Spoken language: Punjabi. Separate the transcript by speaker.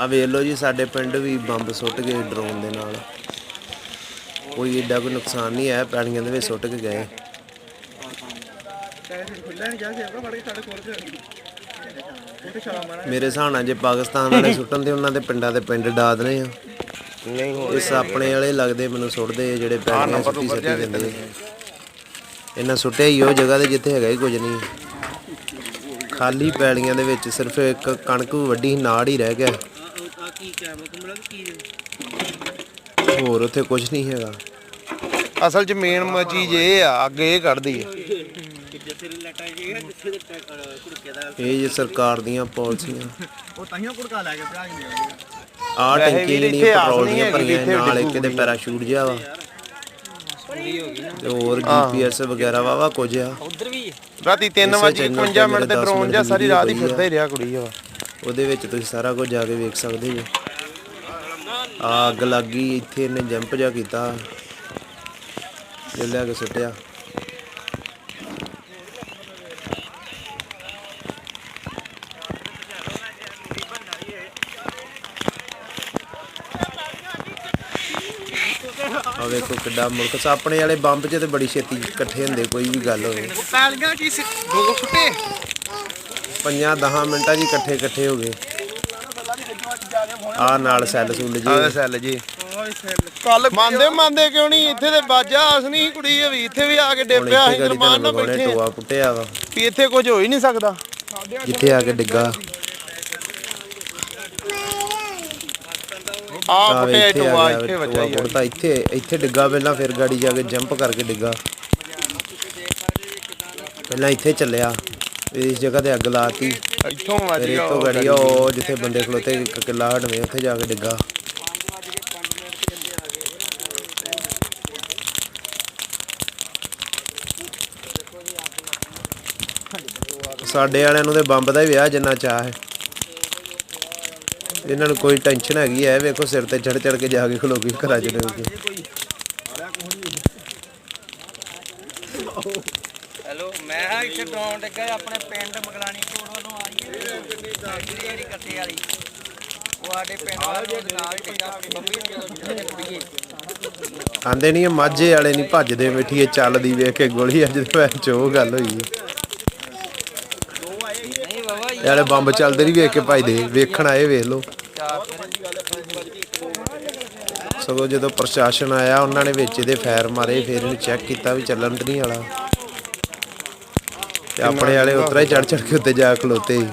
Speaker 1: ਆ ਵੇਖ ਲਓ ਜੀ ਸਾਡੇ ਪਿੰਡ ਵੀ ਬੰਬ ਸੁੱਟ ਗਏ ਡਰੋਨ ਦੇ ਨਾਲ। ਕੋਈ ਏਡਾ ਕੋਈ ਨੁਕਸਾਨ ਨਹੀਂ ਆਇਆ ਪੈਲੀਆਂ ਦੇ ਵਿੱਚ ਸੁੱਟ ਕੇ ਗਏ। ਮੇਰੇ ਹਿਸਾਬ ਨਾਲ ਜੇ ਪਾਕਿਸਤਾਨ ਵਾਲੇ ਸੁੱਟਣ ਤੇ ਉਹਨਾਂ ਦੇ ਪਿੰਡਾਂ ਦੇ ਪਿੰਡ ਡਾਦ ਨੇ ਆ।
Speaker 2: ਨਹੀਂ
Speaker 1: ਇਸ ਆਪਣੇ ਵਾਲੇ ਲੱਗਦੇ ਮੈਨੂੰ ਸੁੱਟਦੇ ਜਿਹੜੇ ਪੈਲੀਆਂ ਸੁੱਟੀ ਸੱਟੀ ਦਿੰਦੇ ਇਹਨਾਂ ਸੁੱਟਿਆ ਹੀ ਉਹ ਜਗ੍ਹਾ ਤੇ ਜਿੱਥੇ ਹੈਗਾ ਹੀ ਕੁਝ ਨਹੀਂ। ਖਾਲੀ ਪੈਲੀਆਂ ਦੇ ਵਿੱਚ ਸਿਰਫ ਇੱਕ ਕਣਕ ਵੱਡੀ ਨਾੜ ਹੀ ਰਹਿ ਗਿਆ। ਹੋਰ ਉੱਥੇ ਕੁਝ ਨਹੀਂ ਹੈਗਾ।
Speaker 2: ਅਸਲ 'ਚ ਮੇਨ ਚੀਜ਼ ਇਹ ਆ ਅੱਗੇ ਇਹ ਕੱਢਦੀ ਹੈ
Speaker 1: ਇਹ ਜੇ ਸਰਕਾਰ ਦੀਆਂ ਪਾਲਿਸੀਆਂ।
Speaker 3: ਉਹ ਤਾਈਓ ਕੁੜਕਾ ਲੈ ਕੇ ਪਿਆ ਨਹੀਂ
Speaker 1: ਆਹ
Speaker 2: ਵੈਸੇ
Speaker 1: ਟੈਂਕੀ
Speaker 2: ਵੀ ਆਸ
Speaker 1: ਪੈਟਰੋਲ
Speaker 2: ਨਹੀਂ
Speaker 1: ਦੀਆਂ ਭਰੀਆਂ ਨਾਲ ਇੱਕ ਦੇ ਪੈਰਾਸ਼ੂਟ ਜਿਹਾ ਵਾ। ਤੇ ਹੋਰ ਜੀਪੀਐਸ ਵਗੈਰਾ ਵਾਵਾ ਕੁਝ ਆ।
Speaker 2: ਰਾਤੀ 3
Speaker 1: ਇਸੇ
Speaker 2: ਵਜੇ
Speaker 1: channel
Speaker 2: 51
Speaker 1: ਤੇ
Speaker 2: ਮਿੰਟ ਤੇ ਡਰੋਨ ਜਾਂ ਸਾਰੀ ਰਾਤ ਹੀ ਫਿਰਦਾ ਹੀ ਰਿਹਾ ਕੁੜੀ ਆ
Speaker 1: ਉਹਦੇ ਵਿੱਚ ਤੁਸੀਂ ਸਾਰਾ ਕੁਝ ਜਾ ਕੇ ਵੇਖ ਸਕਦੇ ਜੀ। ਆ ਅੱਗ ਲੱਗ ਗਈ, ਇੱਥੇ ਇਹਨੇ ਜੰਪ ਜਾ ਕੀਤਾ। ਲਿਆ ਕੇ ਸੁੱਟਿਆ। ਆ ਵੇਖੋ ਕਿੱਡਾ ਮੁਲਕ। ਸਾਪਣੇ ਵਾਲੇ ਬੰਬ 'ਚ ਤੇ ਬੜੀ ਛੇਤੀ ਇਕੱਠੇ ਹੁੰਦੇ, ਕੋਈ ਵੀ ਗੱਲ ਹੋਵੇ।
Speaker 3: ਪੈਲੀਆਂ ਕੀ ਦੋ ਫੁੱਟੇ।
Speaker 1: ਪੰਜਾਂ 10 ਮਿੰਟਾਂ ਹੀ ਇਕੱਠੇ ਇਕੱਠੇ ਹੋ ਗਏ। ਆ ਨਾਲ ਸੈੱਲ ਸੁੱਲ
Speaker 2: ਆਹ
Speaker 1: ਜੀ
Speaker 2: ਸੈੱਲ ਜੀ। ਕੱਲ ਮੰਨਦੇ ਮੰਨਦੇ ਕਿਉਂ ਨਹੀਂ? ਇੱਥੇ ਤੇ ਬਾਜਾ ਆਸ ਨਹੀਂ ਕੁੜੀ ਵੀ। ਇੱਥੇ ਵੀ ਆ ਕੇ
Speaker 1: ਹੁਣ
Speaker 2: ਡੇਪਿਆ
Speaker 1: ਇੱਥੇ
Speaker 2: ਸੀ
Speaker 1: ਗੜੀ
Speaker 2: ਗਰਮਾਨ ਨਾਲ
Speaker 1: ਤੁਹਾਨੂੰ
Speaker 2: ਬੈਠੇ ਆ।
Speaker 1: ਟੋਆ ਪੁੱਟਿਆ ਵਾ।
Speaker 2: ਵੀ ਇੱਥੇ ਕੁਝ ਹੋ ਹੀ ਨਹੀਂ ਸਕਦਾ।
Speaker 1: ਜਿੱਥੇ ਆ ਕੇ ਡਿੱਗਾ।
Speaker 2: ਆ
Speaker 1: ਆ
Speaker 2: ਫਟਿਆ
Speaker 1: ਇੱਥੇ
Speaker 2: ਟੋਆ
Speaker 1: ਆ ਗਿਆ
Speaker 2: ਇੱਥੇ ਵੱਜਾ
Speaker 1: ਟੋਆ
Speaker 2: ਹੀ ਆ।
Speaker 1: ਪੁੱਟਦਾ। ਇੱਥੇ ਇੱਥੇ ਡਿੱਗਾ ਪਹਿਲਾਂ ਫਿਰ ਗਾੜੀ ਜਾ ਕੇ ਜੰਪ ਕਰਕੇ ਡਿੱਗਾ। ਪਹਿਲਾਂ ਇੱਥੇ ਚੱਲਿਆ। ਇਸ ਜਗ੍ਹਾ ਤੇ ਅੱਗ ਲਾਤੀ।
Speaker 2: ਇੱਥੋਂ ਵੱਜ ਗਿਆ
Speaker 1: ਇੱਥੋਂ ਗੜੀ ਉਹ ਜਿੱਥੇ ਬੰਦੇ ਖਲੋਤੇ ਇੱਕ ਕਿੱਲਾ ਹਟਵੇਂ ਉੱਥੇ ਜਾ ਕੇ ਡਿੱਗਾ। ਸਾਡੇ ਵਾਲਿਆਂ ਨੂੰ ਤੇ ਬੰਬ ਦਾ ਹੀ ਵਿਆਹ ਜਿੰਨਾ ਚਾਹ ਹੈ। ਇਹਨਾਂ ਨੂੰ ਕੋਈ ਟੈਨਸ਼ਨ ਹੈਗੀ ਐ ਵੇਖੋ ਸਿਰ ਤੇ ਚੜ ਚੜ ਕੇ ਜਾ ਕੇ ਖਲੋ ਗਈ ਘਰਾਂ ਚ ਕੇ
Speaker 4: ਹੈਲੋ ਮੈਂ ਹਾਂ ਇੱਥੇ ਡਰਾਉਣ ਲੱਗਾ ਆਪਣੇ ਪਿੰਡ ਮਗਲਾਣੀ ਕੋਟ ਵੱਲੋਂ ਆਈ ਹੈ। ਜਿਹੜੀ ਕੱਟੇ ਵਾਲੀ ਉਹ ਸਾਡੇ ਪਿੰਡ ਵਾਲੇ ਦੇ ਨਾਲ ਟਿੱਕਾ ਬੰਬੀ ਜਦੋਂ ਕੁੜੀਏ
Speaker 1: ਆਂਦੇ ਨਹੀਂ ਮਾਝੇ ਵਾਲੇ ਨਹੀਂ ਭੱਜਦੇ ਬੈਠੀਏ ਚੱਲਦੀ ਵੇਖ ਕੇ ਗੋਲੀ ਅੱਜ ਦੇ ਭੈਣ ਚ ਉਹ ਗੱਲ ਹੋਈ
Speaker 4: ਨਹੀਂ ਬਾਬਾ
Speaker 1: ਇਹ ਵਾਲੇ ਬੰਬ ਚੱਲਦੇ ਨਹੀਂ ਵੇਖ ਕੇ ਭੱਜਦੇ ਵੇਖਣ ਆਏ ਵੇਖ ਲਓ। ਸਗੋਂ ਜਦੋਂ ਪ੍ਰਸ਼ਾਸਨ ਆਇਆ ਉਹਨਾਂ ਨੇ ਵਿੱਚ ਇਹਦੇ ਫਾਇਰ ਮਾਰੇ ਫਿਰ ਇਹਨੂੰ ਚੈੱਕ ਕੀਤਾ ਵੀ ਚੱਲਣ ਤੇ ਨਹੀਂ ਵਾਲਾ। ਤੇ ਆਪਣੇ ਵਾਲੇ ਉਤਰਾ ਹੀ ਚੜ ਚੜ ਕੇ ਉੱਤੇ ਜਾ ਖਲੋਤੇ ਸੀ।